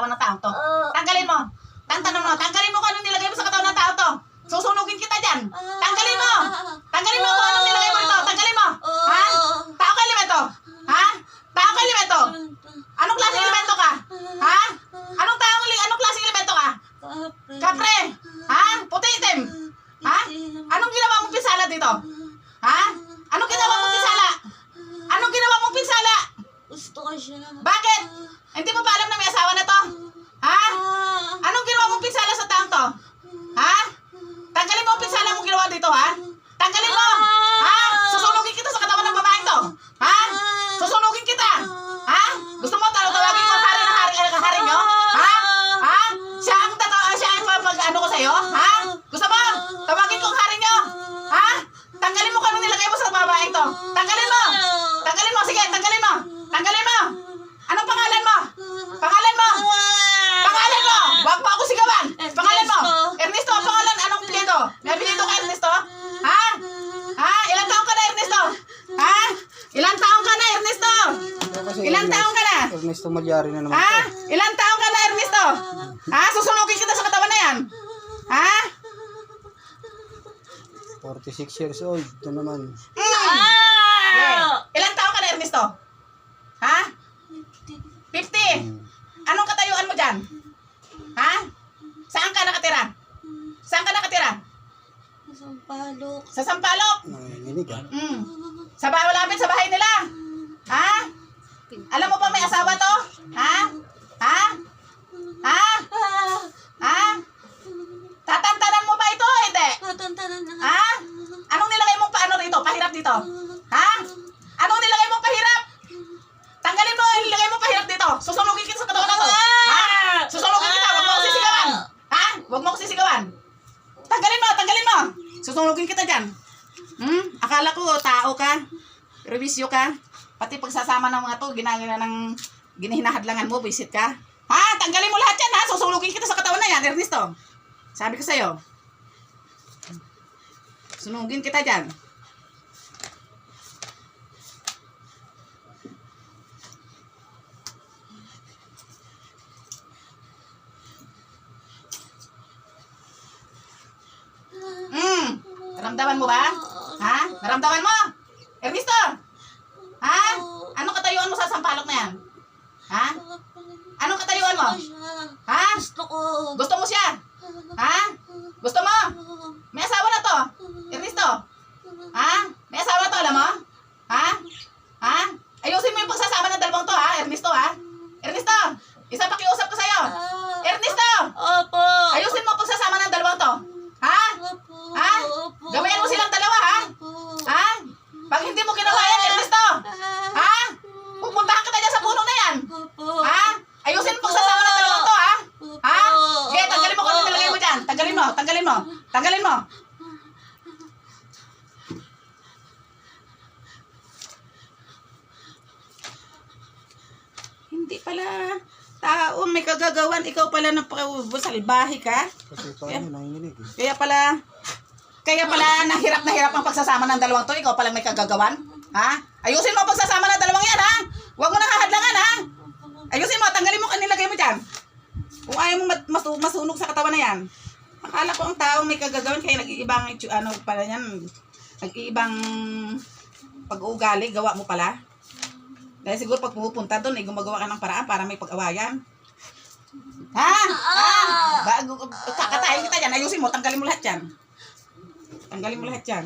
katawan ng tao to. Tanggalin mo. Tantanong mo, tanggalin mo kung anong nilagay mo sa katawan ng tao to. Susunugin kita dyan. Tanggalin mo. Tanggalin mo kung anong nilagay mo rito. Tanggalin mo. Ha? Tao ka elemento. Ha? Tao ka elemento. Anong klaseng elemento ka? Ha? Anong taong li- anong klaseng elemento ka? Kapre. Ha? Puti itim. Ha? Anong ginawa mong pinsala dito? Ha? Anong ginawa mong pinsala? Anong ginawa mong pinsala? Gusto ko siya. Bakit? Hindi mo ba alam na may asawa na to? Ha? Anong ginawa mong pinsala sa taong to? Ha? Tanggalin mo ang pinsala mong ginawa dito, ha? Tanggalin mo! Ha? Susunugin kita sa katawan ng babaeng to! Ha? Susunugin kita! Ha? Gusto mo tawag tawagin ko hari na hari, eh, hari nyo? Ha? Ha? Siya ang tata siya ang pag ano ko sa'yo? Ha? Gusto mo? Tawagin kong hari nyo? Ha? Tanggalin mo kung ano nilagay mo sa babaeng to. Tanggalin mo! Tanggalin mo! Sige, tanggalin mo! Tanggalin mo! Anong pangalan mo? Pangalan mo! Pangalan mo! Huwag mo ako sigawan! Pangalan mo! Ernesto, ang pangalan, anong apelyido? May apelyido ka, Ernesto? Ha? Ha? Ilan taong ka na, Ernesto? Ha? Ilan taong ka na, Ernesto? Kasi Ilan Ernest- taong ka na? Ernesto Magyari na naman Ha? to. Ilan taong ka na, Ernesto? Ha? Susunugin kita sa katawan na yan. Ha? 46 years old. Ito naman. Ah! Ilan taong ka na, Ernesto? Ha? 50. Hmm. Anong katayuan mo dyan? Ha? Saan ka nakatira? Saan ka nakatira? Sampalok. Sa Sampaloc. Nanginginig ah. Mm. Sa bahay, malapit sa bahay nila. Ha? Alam mo pa may asawa to? Ha? Ha? Ha? Ah! Ha? Tatantanan mo ba ito o hindi? Tatantanan na. Ha? Anong nilagay mong paano rito? Pahirap dito? Ha? Anong nilagay mong pahirap? Tanggalin mo nilagay mong pahirap dito. Susunugin kita sa katawan na to. Ha? Susunugin kita. Huwag mo ako sisigawan. Ha? Huwag mo ako sisigawan. Tanggalin mo, tanggalin mo. Susunugin kita dyan. Hmm? Akala ko tao ka. Revisyo ka. Pati pagsasama ng mga to, ginagawa ng ginihinahadlangan mo, visit ka. Ha? Tanggalin mo lahat yan ha. Susunugin kita sa katawan na yan, Ernesto. Sabi ko sa'yo. Sunugin kita dyan. Hmm. Naramdaman mo ba? Ha? Naramdaman mo? Ernesto! Ha? Anong katayuan mo sa sampalok na yan? Ha? Anong katayuan mo? Ha? Gusto ko. Gusto mo siya? Ha? Gusto mo? May asawa na to. Ernesto. Ha? May asawa to, alam mo? Ha? Ha? Ayusin mo yung pagsasama ng dalawang to, ha? Ernesto, ha? Ernesto! Isa pakiusap ko sa'yo. Ah! Ernesto! Opo. Ayusin mo ang pagsasama ng dalawang to. Ha? Opo. Ha? Opo. Gawayan mo silang dalawa, ha? Opo. Ha? Pag hindi mo ginawa yan, Ernesto! Ah! Ha? Pupuntahan kita dyan sa puno na yan. Opo. Ha? Ayusin mo pagsasama ng dalawang to, ha? Ha? Sige, tanggalin mo kung ano nilagay mo dyan. Tanggalin mo, tanggalin mo. Tanggalin mo. Hindi pala tao may kagagawan. Ikaw pala ng salbahe ka. Kasi paano nanginginig eh. Kaya pala, kaya pala nahirap na hirap ang pagsasama ng dalawang to. Ikaw pala may kagagawan. Ha? Ayusin mo ang pagsasama ng dalawang yan, ha? Huwag mo nang hahadlangan, ha? Ayusin mo, tanggalin mo nilagay mo dyan. Kung ayaw mo masu- masunog sa katawan na yan. Akala ko ang taong may kagagawan, kaya nag-iibang, ano pala yan, nag-iibang pag-uugali, gawa mo pala. Dahil siguro pag pupunta doon, eh, gumagawa ka ng paraan para may pag-awayan. Ha? Ha? Bago, kakatayin kita dyan, ayusin mo, tanggalin mo lahat yan. Tanggalin mo lahat yan.